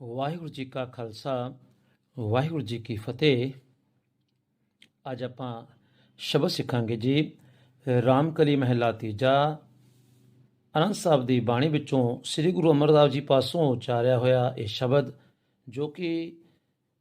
ਵਾਹਿਗੁਰੂ ਜੀ ਕਾ ਖਾਲਸਾ, ਵਾਹਿਗੁਰੂ ਜੀ ਕੀ ਫਤਿਹ। ਅੱਜ ਆਪਾਂ ਸ਼ਬਦ ਸਿੱਖਾਂਗੇ ਜੀ, ਰਾਮਕਲੀ ਮਹਿਲਾ ਤੀਜਾ। ਅਨੰਦ ਸਾਹਿਬ ਦੀ ਬਾਣੀ ਵਿੱਚੋਂ ਸ੍ਰੀ ਗੁਰੂ ਅਮਰਦਾਸ ਜੀ ਪਾਸੋਂ ਉਚਾਰਿਆ ਹੋਇਆ ਇਹ ਸ਼ਬਦ, ਜੋ ਕਿ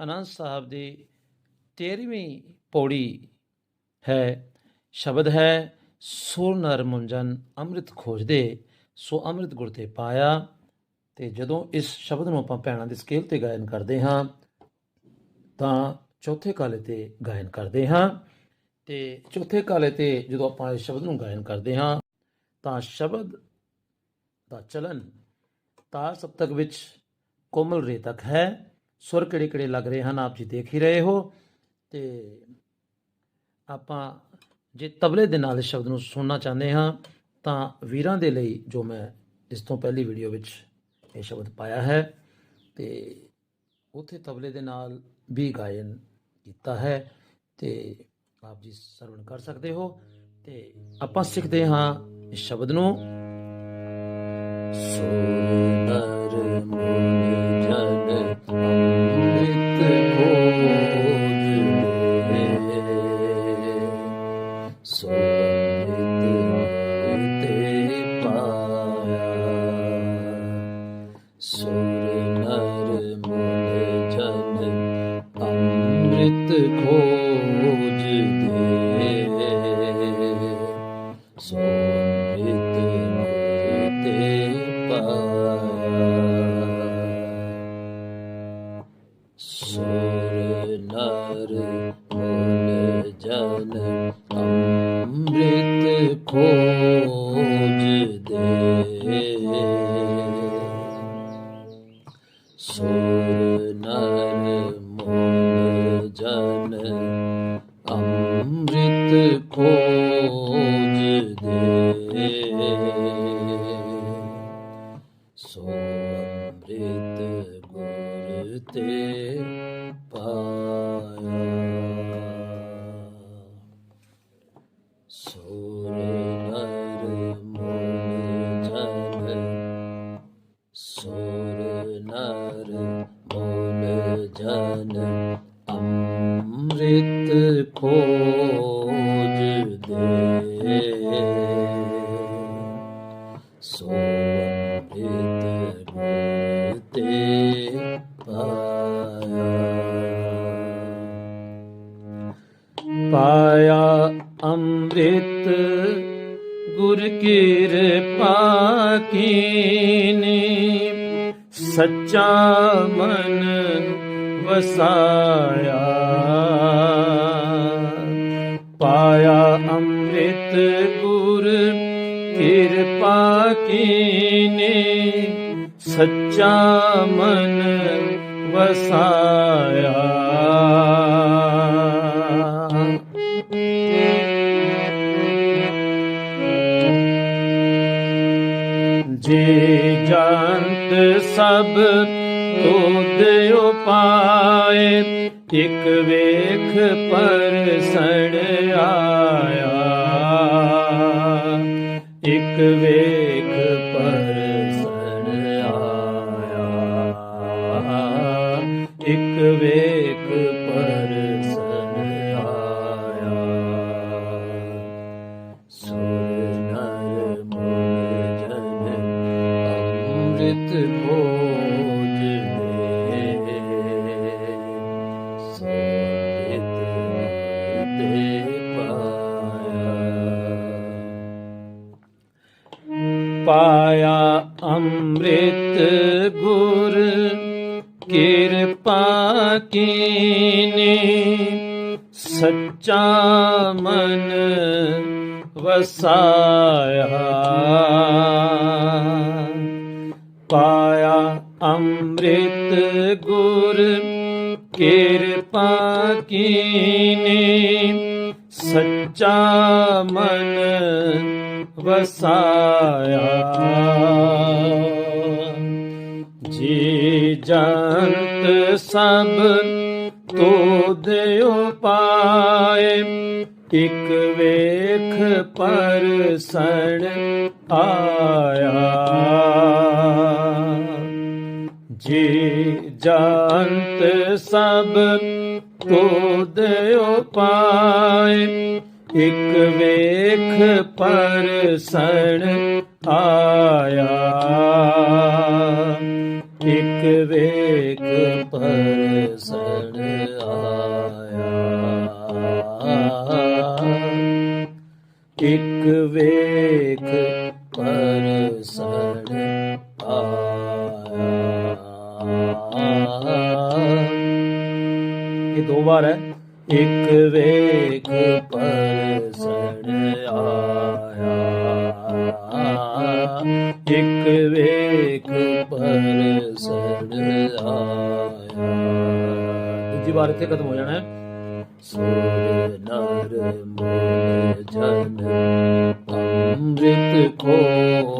ਅਨੰਦ ਸਾਹਿਬ ਦੀ 13ਵੀਂ ਪੌੜੀ ਹੈ, ਸ਼ਬਦ ਹੈ ਸੁਰ ਨਰ ਮੁੰਜਨ ਅੰਮ੍ਰਿਤ ਖੋਜਦੇ, ਸੋ ਅੰਮ੍ਰਿਤ ਗੁਰ ਤੇ ਪਾਇਆ। ਤੇ ਜਦੋਂ ਇਸ ਸ਼ਬਦ ਨੂੰ ਆਪਾਂ ਭੈਣਾਂ ਦੇ ਸਕੇਲ ਤੇ ਗਾਇਨ ਕਰਦੇ ਹਾਂ, ਤਾਂ ਚੌਥੇ ਕਾਲੇ ਤੇ ਗਾਇਨ ਕਰਦੇ ਹਾਂ ਤੇ ਚੌਥੇ ਕਾਲੇ ਤੇ ਜਦੋਂ ਆਪਾਂ ਇਸ ਸ਼ਬਦ ਨੂੰ ਗਾਇਨ ਕਰਦੇ ਹਾਂ, ਤਾਂ ਸ਼ਬਦ ਦਾ ਚਲਨ ਤਾਰ ਸਪਤਕ ਵਿੱਚ ਕੋਮਲ ਰੇ ਤੱਕ ਹੈ। ਸੁਰ ਕਿਹੜੇ ਕਿਹੜੇ ਲੱਗ ਰਹੇ ਹਨ ਆਪ ਜੀ ਦੇਖ ਹੀ ਰਹੇ ਹੋ ਤੇ ਆਪਾਂ ਜੇ ਤਬਲੇ ਦੇ ਨਾਲ ਇਸ ਸ਼ਬਦ ਨੂੰ ਸੁਣਨਾ ਚਾਹੁੰਦੇ ਹਾਂ, ਤਾਂ ਵੀਰਾਂ ਦੇ ਲਈ ਜੋ ਮੈਂ ਇਸ ਤੋਂ ਪਹਿਲੀ ਵੀਡੀਓ ਵਿੱਚ ਇਹ ਸ਼ਬਦ ਪਾਇਆ ਹੈ ਤੇ ਉਥੇ ਤਬਲੇ ਦੇ ਨਾਲ ਵੀ ਗਾਇਨ ਕੀਤਾ ਹੈ ਤੇ ਆਪ ਜੀ ਸਰਵਣ ਕਰ ਸਕਦੇ ਹੋ ਤੇ ਆਪਾਂ ਸਿੱਖਦੇ ਹਾਂ ਇਸ ਸ਼ਬਦ ਨੂੰ। ਸੁੰਦਰ ਮੁਨ ਜਨ ਅੰਮ੍ਰਿਤ ਖੋਜਦੇ ਸੋ ਖੋਜਦੇ ਸੁਰ ਜਨ ਅੰਮ੍ਰਿਤ ਖੋਜਦੇ ਸੋ ਅੰਮ੍ਰਿਤ ਤੇ ਪਾਇਆ। ਪਾਇਆ ਅੰਮ੍ਰਿਤ ਗੁਰ ਕਿਰਪਾ ਕੀਨੀ। ਸੱਚਾ ਮਨ ਵਸਾਇਆ। ਪਾਇਆ ਅੰਮ੍ਰਿਤ ਗੁਰ ਕਿਰਪਾ ਕੀਨੇ ਸੱਚਾ ਮਨ ਵਸਾਇਆ। ਪਾਏ ਉਪਾਏ ਇਕ ਵੇਖ ਪਰਸਣ ਆਇਆ ਇਕ ਵੇਖ ਪਾਇਆ ਅੰਮ੍ਰਿਤ ਗੁਰ, ਕਿਰਪਾ ਕੀਨੇ, ਸੱਚਾ ਮਨ ਵਸਾਇਆ। ਪਾਇਆ ਅੰਮ੍ਰਿਤ ਗੁਰ, ਕਿਰਪਾ ਕੀਨੇ, ਸੱਚਾ ਮਨ ਵਸਾਇਆ। ਜੀ ਜੰਤ ਸਭ ਤੋਦ ਉਪਾਏ ਇਕ ਵੇਖ ਪਰਸਣ ਆਇਆ। ਜੀ ਜਾਣਤ ਸਭ ਤੁਧ ਉਪਾਏ ਇਕ ਵੇਖ ਪਰਸਣ ਆਇਆ। ਇਕ ਵੇਖ ਪਰਸਣ ਆਇਆ। ਇਕ ਵੇਖ ਪਰਸਣ ਆਇਆ। ਇਹ ਦੋ ਵਾਰ ਹੈ। ਇੱਕ ਵੇਖ ਪਰਸਣ ਆਇਆ। ਇਕ ਵੇਖ ਪਰਸਣ ਆਇਆ। ਦੂਜੀ ਵਾਰ ਇੱਥੇ ਖਤਮ ਹੋ ਜਾਣਾ ਹੈ। ਸੁਰ ਨਰ ਮੋਲ ਜਨ ਅੰਮ੍ਰਿਤ ਖੋਜ